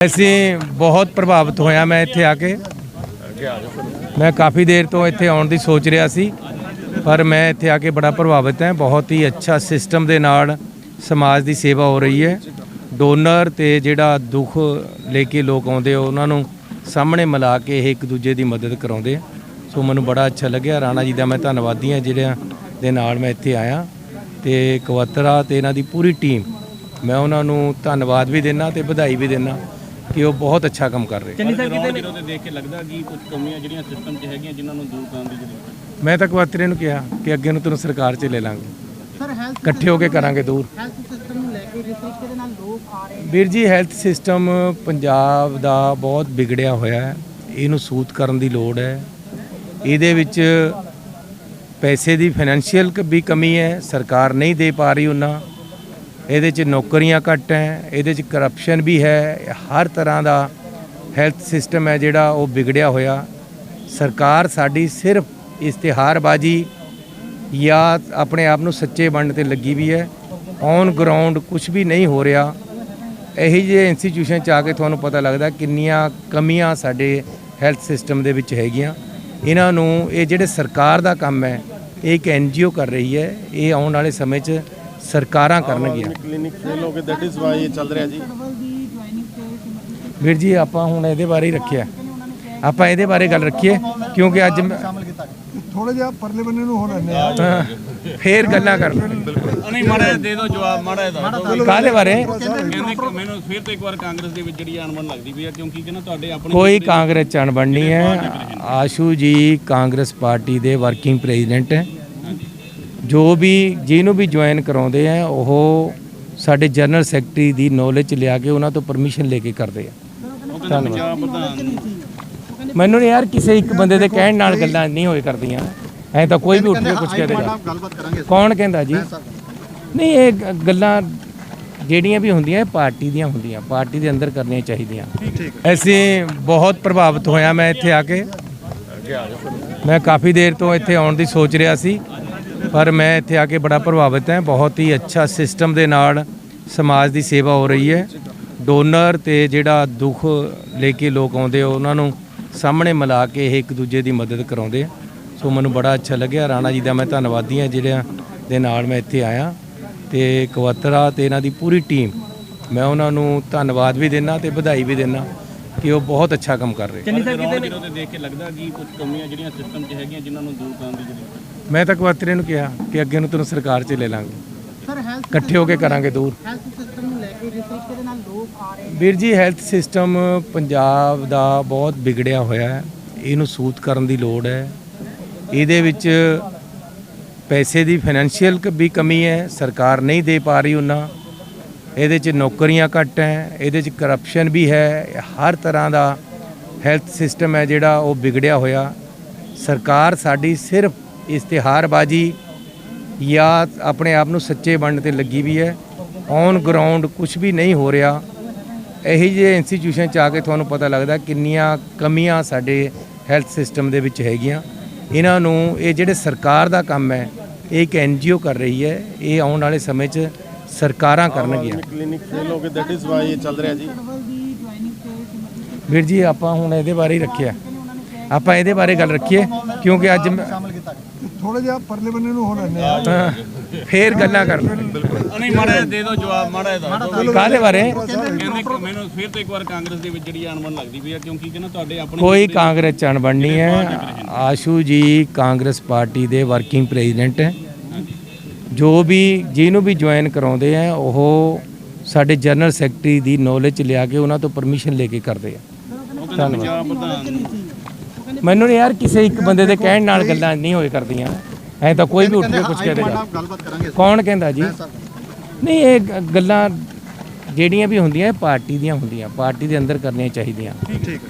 ਅਸੀਂ ਬਹੁਤ ਪ੍ਰਭਾਵਿਤ ਹੋਇਆ ਮੈਂ ਇੱਥੇ ਆ ਕੇ। ਮੈਂ ਕਾਫੀ ਦੇਰ ਤੋਂ ਇੱਥੇ ਆਉਣ ਦੀ ਸੋਚ ਰਿਹਾ ਸੀ ਪਰ ਮੈਂ ਇੱਥੇ ਆ ਕੇ ਬੜਾ ਪ੍ਰਭਾਵਿਤ ਹਾਂ। ਬਹੁਤ ਹੀ ਅੱਛਾ ਸਿਸਟਮ ਦੇ ਨਾਲ ਸਮਾਜ ਦੀ ਸੇਵਾ ਹੋ ਰਹੀ ਹੈ। ਡੋਨਰ ਤੇ ਜਿਹੜਾ ਦੁੱਖ ਲੈ ਕੇ ਲੋਕ ਆਉਂਦੇ ਆ, ਉਹਨਾਂ ਨੂੰ ਸਾਹਮਣੇ ਮਿਲਾ ਕੇ ਇਹ ਇੱਕ ਦੂਜੇ ਦੀ ਮਦਦ ਕਰਾਉਂਦੇ ਆ। ਸੋ ਮੈਨੂੰ ਬੜਾ ਅੱਛਾ ਲੱਗਿਆ। ਰਾਣਾ ਜੀ ਦਾ ਮੈਂ ਧੰਨਵਾਦੀ ਹਾਂ ਜਿਹੜਿਆਂ ਦੇ ਨਾਲ ਮੈਂ ਇੱਥੇ ਆਇਆ। ਤੇ ਕਵਤਰਾ ਤੇ ਇਹਨਾਂ ਦੀ ਪੂਰੀ ਟੀਮ ਮੈਂ ਉਹਨਾਂ ਨੂੰ ਧੰਨਵਾਦ ਵੀ ਦਿੰਦਾ ਤੇ ਵਧਾਈ ਵੀ ਦਿੰਦਾ ਕਿ ਉਹ ਬਹੁਤ ਅੱਛਾ ਕੰਮ ਕਰ ਰਹੇ। ਚੰਨੀ ਸਾਹਿਬ ਕਿਤੇ ਦੇਖ ਕੇ ਲੱਗਦਾ ਕਿ ਕੁਝ ਕਮੀਆਂ ਜਿਹੜੀਆਂ ਸਿਸਟਮ 'ਚ ਹੈਗੀਆਂ ਜਿਨ੍ਹਾਂ ਨੂੰ ਦੂਰ ਕਰਨ ਦੀ ਜ਼ਰੂਰਤ ਹੈ। ਮੈਂ ਤਾਂ ਕਵਤਰੇ ਨੂੰ ਕਿਹਾ ਕਿ ਅੱਗੇ ਨੂੰ ਤੈਨੂੰ ਸਰਕਾਰ 'ਚ ਲੈ ਲਾਂਗੇ। ਸਰ ਹੈਲਥ ਇਕੱਠੇ ਹੋ ਕੇ ਕਰਾਂਗੇ ਦੂਰ। ਹੈਲਥ ਸਿਸਟਮ ਨੂੰ ਲੈ ਕੇ ਜਿਸ ਤਰੀਕੇ ਦੇ ਨਾਲ ਲੋਕ ਆ ਰਹੇ ਵੀਰ ਜੀ ਹੈਲਥ ਸਿਸਟਮ ਪੰਜਾਬ ਦਾ ਬਹੁਤ ਵਿਗੜਿਆ ਹੋਇਆ ਹੈ। ਇਹਨੂੰ ਸੂਤ ਕਰਨ ਦੀ ਲੋੜ ਹੈ। ਇਹਦੇ ਵਿੱਚ ਪੈਸੇ ਦੀ ਫਾਈਨੈਂਸ਼ੀਅਲ ਵੀ ਕਮੀ ਹੈ। ਸਰਕਾਰ ਨਹੀਂ ਦੇ ਪਾ ਰਹੀ ਉਹਨਾਂ। ਇਹਦੇ 'ਚ ਨੌਕਰੀਆਂ ਘੱਟ ਹੈ, ਇਹਦੇ 'ਚ ਕਰਪਸ਼ਨ ਵੀ ਹੈ, ਹਰ ਤਰ੍ਹਾਂ ਦਾ ਹੈਲਥ ਸਿਸਟਮ ਹੈ ਜਿਹੜਾ ਉਹ ਵਿਗੜਿਆ ਹੋਇਆ। ਸਰਕਾਰ ਸਾਡੀ ਸਿਰਫ ਇਸ਼ਤਿਹਾਰਬਾਜ਼ੀ ਜਾਂ ਆਪਣੇ ਆਪ ਨੂੰ ਸੱਚੇ ਬਣਨ ਤੇ ਲੱਗੀ ਵੀ ਹੈ। ਔਨ ਗਰਾਊਂਡ ਕੁਝ ਵੀ ਨਹੀਂ ਹੋ ਰਿਹਾ। ਇਹੀ ਜਿਹੇ ਇੰਸਟੀਟਿਊਸ਼ਨ ਚ ਆ ਕੇ ਤੁਹਾਨੂੰ ਪਤਾ ਲੱਗਦਾ ਕਿੰਨੀਆਂ ਕਮੀਆਂ ਸਾਡੇ ਹੈਲਥ ਸਿਸਟਮ ਦੇ ਵਿੱਚ ਹੈਗੀਆਂ। ਇਹਨਾਂ ਨੂੰ ਇਹ ਜਿਹੜੇ ਸਰਕਾਰ ਦਾ ਕੰਮ ਹੈ, ਇਹ ਇੱਕ ਐਨਜੀਓ ਕਰ ਰਹੀ ਹੈ। ਇਹ ਆਉਣ ਵਾਲੇ ਸਮੇਂ 'ਚ ਸਰਕਾਰਾਂ ਕਰਨਗੀਆਂ। ਕਲੀਨਿਕ ਫੇਲ ਹੋ ਗਏ ਦੈਟ ਇਜ਼ ਵਾਈ ਇਹ ਚੱਲ ਰਿਹਾ ਜੀ। ਦੀ ਵੀਰ ਜੀ ਆਪਾਂ ਹੁਣ ਇਹਦੇ ਬਾਰੇ ਹੀ ਰੱਖਿਆ। ਆਪਾਂ ਇਹਦੇ ਬਾਰੇ ਗੱਲ ਰੱਖੀਏ ਕਿਉਂਕਿ ਅੱਜ ਥੋੜਾ ਜਿਹਾ ਪਰਲੇ ਬੰਨੇ ਨੂੰ ਹੋ ਲੈਣੇ ਆ। ਹਾਂ, ਫੇਰ ਗੱਲਾਂ ਕਰ ਨਹੀਂ ਮਾੜਾ ਦੇ ਦਿਓ ਜਵਾਬ ਮਾੜਾ ਦਿਓ। ਕਾਹਦੇ ਬਾਰੇ? ਮੈਨੂੰ ਫਿਰ ਤੋਂ ਇੱਕ ਵਾਰ ਕਾਂਗਰਸ ਦੇ ਵਿੱਚ ਜਿਹੜੀ ਅਣਬਣ ਲੱਗਦੀ ਪਈ ਹੈ ਕਿਉਂਕਿ ਕਿ ਨਾ ਤੁਹਾਡੇ ਆਪਣੇ ਕੋਈ ਕਾਂਗਰਸ ਚ ਅਣਬਣ ਨਹੀਂ ਹੈ। ਆਸ਼ੂ ਜੀ ਕਾਂਗਰਸ ਪਾਰਟੀ ਦੇ ਵਰਕਿੰਗ ਪ੍ਰੈਜ਼ੀਡੈਂਟ ਹੈ। ਜੋ ਵੀ ਜਿਹਨੂੰ ਵੀ ਜੁਆਇਨ ਕਰਾਉਂਦੇ ਆ ਉਹ ਸਾਡੇ ਜਨਰਲ ਸੈਕਟਰੀ ਦੀ ਨੌਲੇਜ ਲਿਆ ਕੇ ਉਹਨਾਂ ਤੋਂ ਪਰਮਿਸ਼ਨ ਲੈ ਕੇ ਕਰਦੇ ਆ। ਪ੍ਰਧਾਨ ਮੈਨੂੰ ਨਹੀਂ ਯਾਰ ਕਿਸੇ ਇੱਕ ਬੰਦੇ ਦੇ ਕਹਿਣ ਨਾਲ ਗੱਲਾਂ ਨਹੀਂ ਹੋਏ ਕਰਦੀਆਂ। ਐ ਤਾਂ ਕੋਈ ਵੀ ਉੱਠ ਕੇ ਕੁਝ ਕਹਿ ਦੇਗਾ ਕੌਣ ਕਹਿੰਦਾ ਜੀ? ਨਹੀਂ ਇਹ ਗੱਲਾਂ ਜਿਹੜੀਆਂ ਵੀ ਹੁੰਦੀਆਂ ਇਹ ਪਾਰਟੀ ਦੀਆਂ ਹੁੰਦੀਆਂ। ਪਾਰਟੀ ਦੇ ਅੰਦਰ ਕਰਨੀਆਂ ਚਾਹੀਦੀਆਂ। ਅਸੀਂ ਬਹੁਤ ਪ੍ਰਭਾਵਿਤ ਹੋਇਆ ਮੈਂ ਇੱਥੇ ਆ ਕੇ। ਮੈਂ ਕਾਫੀ ਦੇਰ ਤੋਂ ਇੱਥੇ ਆਉਣ ਦੀ ਸੋਚ ਰਿਹਾ ਸੀ। ਪਰ ਮੈਂ ਇੱਥੇ ਆ ਕੇ ਬੜਾ ਪ੍ਰਭਾਵਿਤ ਹਾਂ। ਬਹੁਤ ਹੀ ਅੱਛਾ ਸਿਸਟਮ ਦੇ ਨਾਲ ਸਮਾਜ ਦੀ ਸੇਵਾ ਹੋ ਰਹੀ ਹੈ। ਡੋਨਰ ਤੇ ਜਿਹੜਾ ਦੁੱਖ ਲੈ ਕੇ ਲੋਕ ਆਉਂਦੇ ਉਹਨਾਂ ਨੂੰ ਸਾਹਮਣੇ ਮਿਲਾ ਕੇ ਇਹ ਇੱਕ ਦੂਜੇ ਦੀ ਮਦਦ ਕਰਾਉਂਦੇ ਆ। ਸੋ ਮੈਨੂੰ ਬੜਾ ਅੱਛਾ ਲੱਗਿਆ। ਰਾਣਾ ਜੀ ਦਾ ਮੈਂ ਧੰਨਵਾਦੀ ਹਾਂ। ਜਿਹੜਿਆਂ ਦੇ ਨਾਲ ਮੈਂ ਇੱਥੇ ਆਇਆ। ਤੇ ਕਵਤਰਾ ਤੇ ਇਹਨਾਂ ਦੀ ਪੂਰੀ ਟੀਮ ਮੈਂ ਉਹਨਾਂ ਨੂੰ ਧੰਨਵਾਦ ਵੀ ਦਿੰਦਾ ਤੇ ਵਧਾਈ ਵੀ ਦਿੰਦਾ ਕਿ ਉਹ ਬਹੁਤ ਅੱਛਾ ਕੰਮ ਕਰ ਰਹੇ। ਚੰਨੀ ਸਾਹਿਬ ਕਿਤੇ ਦੇਖ ਕੇ ਲੱਗਦਾ ਕਿ ਕੁਝ ਕਮੀਆਂ ਜਿਹੜੀਆਂ ਸਿਸਟਮ 'ਚ ਹੈਗੀਆਂ ਜਿਨ੍ਹਾਂ ਨੂੰ ਦੂਰ ਕਰਨ ਦੀ ਜ਼ਰੂਰਤ ਹੈ? ਮੈਂ ਤਾਂ ਕਵਤਰੇ ਨੂੰ ਕਿਹਾ ਕਿ ਅੱਗੇ ਨੂੰ ਤੈਨੂੰ ਸਰਕਾਰ 'ਚ ਲੈ ਲਾਂਗੇ। ਸਰ ਹੈਲਥ ਇਕੱਠੇ ਹੋ ਕੇ ਕਰਾਂਗੇ ਦੂਰ। ਹੈਲਥ ਸਿਸਟਮ ਨੂੰ ਲੈ ਕੇ ਜਿਸ ਤਰੀਕੇ ਦੇ ਨਾਲ ਲੋਕ ਆ ਰਹੇ ਵੀਰ ਜੀ ਹੈਲਥ ਸਿਸਟਮ ਪੰਜਾਬ ਦਾ ਬਹੁਤ ਵਿਗੜਿਆ ਹੋਇਆ ਹੈ। ਇਹਨੂੰ ਸੂਤ ਕਰਨ ਦੀ ਲੋੜ ਹੈ। ਇਹਦੇ ਵਿੱਚ ਪੈਸੇ ਦੀ ਫਾਈਨੈਂਸ਼ੀਅਲ ਵੀ ਕਮੀ ਹੈ। ਸਰਕਾਰ ਨਹੀਂ ਦੇ ਪਾ ਰਹੀ ਉਹਨਾਂ। ਇਹਦੇ 'ਚ ਨੌਕਰੀਆਂ ਘੱਟ ਹੈ, ਇਹਦੇ 'ਚ ਕਰਪਸ਼ਨ ਵੀ ਹੈ, ਹਰ ਤਰ੍ਹਾਂ ਦਾ ਹੈਲਥ ਸਿਸਟਮ ਹੈ ਜਿਹੜਾ ਉਹ ਵਿਗੜਿਆ ਹੋਇਆ। ਸਰਕਾਰ ਸਾਡੀ ਸਿਰਫ ਇਸ਼ਤਿਹਾਰਬਾਜ਼ੀ ਜਾਂ ਆਪਣੇ ਆਪ ਨੂੰ ਸੱਚੇ ਬਣਨ ਤੇ ਲੱਗੀ ਵੀ ਹੈ। ਔਨ ਗਰਾਊਂਡ ਕੁਝ ਵੀ ਨਹੀਂ ਹੋ ਰਿਹਾ। ਇਹੀ ਜਿਹੇ ਇੰਸਟੀਟਿਊਸ਼ਨ ਚ ਆ ਕੇ ਤੁਹਾਨੂੰ ਪਤਾ ਲੱਗਦਾ ਕਿੰਨੀਆਂ ਕਮੀਆਂ ਸਾਡੇ ਹੈਲਥ ਸਿਸਟਮ ਦੇ ਵਿੱਚ ਹੈਗੀਆਂ। ਇਹਨਾਂ ਨੂੰ ਇਹ ਜਿਹੜੇ ਸਰਕਾਰ ਦਾ ਕੰਮ ਹੈ, ਇਹ ਇੱਕ ਐਨਜੀਓ ਕਰ ਰਹੀ ਹੈ। ਇਹ ਆਉਣ ਵਾਲੇ ਸਮੇਂ 'ਚ ਸਰਕਾਰਾਂ ਕਰਨਗੀਆਂ। ਕਲੀਨਿਕ ਫੇਲ ਹੋ ਗਏ ਦੈਟ ਇਜ਼ ਵਾਈ ਇਹ ਚੱਲ ਰਿਹਾ ਜੀ। ਵੀਰ ਜੀ ਆਪਾਂ ਹੁਣ ਇਹਦੇ ਬਾਰੇ ਹੀ ਰੱਖਿਆ। ਆਪਾਂ ਇਹਦੇ ਬਾਰੇ ਗੱਲ ਰੱਖੀਏ ਕਿਉਂਕਿ ਅੱਜ ਥੋੜਾ ਜਿਹਾ ਪਰਲੇ ਬੰਨੇ ਨੂੰ ਹੋ ਲੈਣੇ ਆ ਹਾਂ, ਫੇਰ ਗੱਲਾਂ ਕਰ ਨਹੀਂ ਮਾੜਾ ਜਿਹਾ ਦੇ ਦਿਓ ਜਵਾਬ ਮਾੜਾ ਜਿਹਾ ਦੱਸ ਦਿਓ। ਕਾਹਦੇ ਬਾਰੇ? ਕਹਿੰਦੇ ਕਿ ਮੈਨੂੰ ਫਿਰ ਤੋਂ ਇੱਕ ਵਾਰ ਕਾਂਗਰਸ ਦੇ ਵਿੱਚ ਜਿਹੜੀ ਅਣਬਣ ਲੱਗਦੀ ਪਈ ਹੈ ਕਿਉਂਕਿ ਕਿ ਨਾ ਤੁਹਾਡੇ ਆਪਣੇ ਕੋਈ ਕਾਂਗਰਸ ਚ ਅਣਬਣ ਨਹੀਂ ਹੈ। ਆਸ਼ੂ ਜੀ ਕਾਂਗਰਸ ਪਾਰਟੀ ਦੇ ਵਰਕਿੰਗ ਪ੍ਰੈਜ਼ੀਡੈਂਟ ਹੈ ਜੋ ਵੀ ਜਿਹਨੂੰ ਵੀ ਜੁਆਇਨ ਕਰਾਉਂਦੇ ਆ ਉਹ ਸਾਡੇ ਜਨਰਲ ਸੈਕਟਰੀ ਦੀ ਨੌਲੇਜ ਚ ਲਿਆ ਕੇ ਉਹਨਾਂ ਤੋਂ ਪਰਮਿਸ਼ਨ ਲੈ ਕੇ ਕਰਦੇ ਆ। ਪ੍ਰਧਾਨ ਮੈਨੂੰ ਯਾਰ ਕਿਸੇ ਇੱਕ ਬੰਦੇ ਦੇ ਕਹਿਣ ਨਾਲ ਗੱਲਾਂ ਨਹੀਂ ਹੋਏ ਕਰਦੀਆਂ। ਐ ਤਾਂ ਕੋਈ ਵੀ ਉੱਠ ਕੇ ਕੁਝ ਕਹਿ ਦੇਗਾ। ਕੌਣ ਕਹਿੰਦਾ ਜੀ? ਨਹੀਂ ਇਹ ਗੱਲਾਂ ਜਿਹੜੀਆਂ ਵੀ ਹੁੰਦੀਆਂ ਇਹ ਪਾਰਟੀ ਦੀਆਂ ਹੁੰਦੀਆਂ। ਪਾਰਟੀ ਦੇ ਅੰਦਰ ਕਰਨੀਆਂ ਚਾਹੀਦੀਆਂ।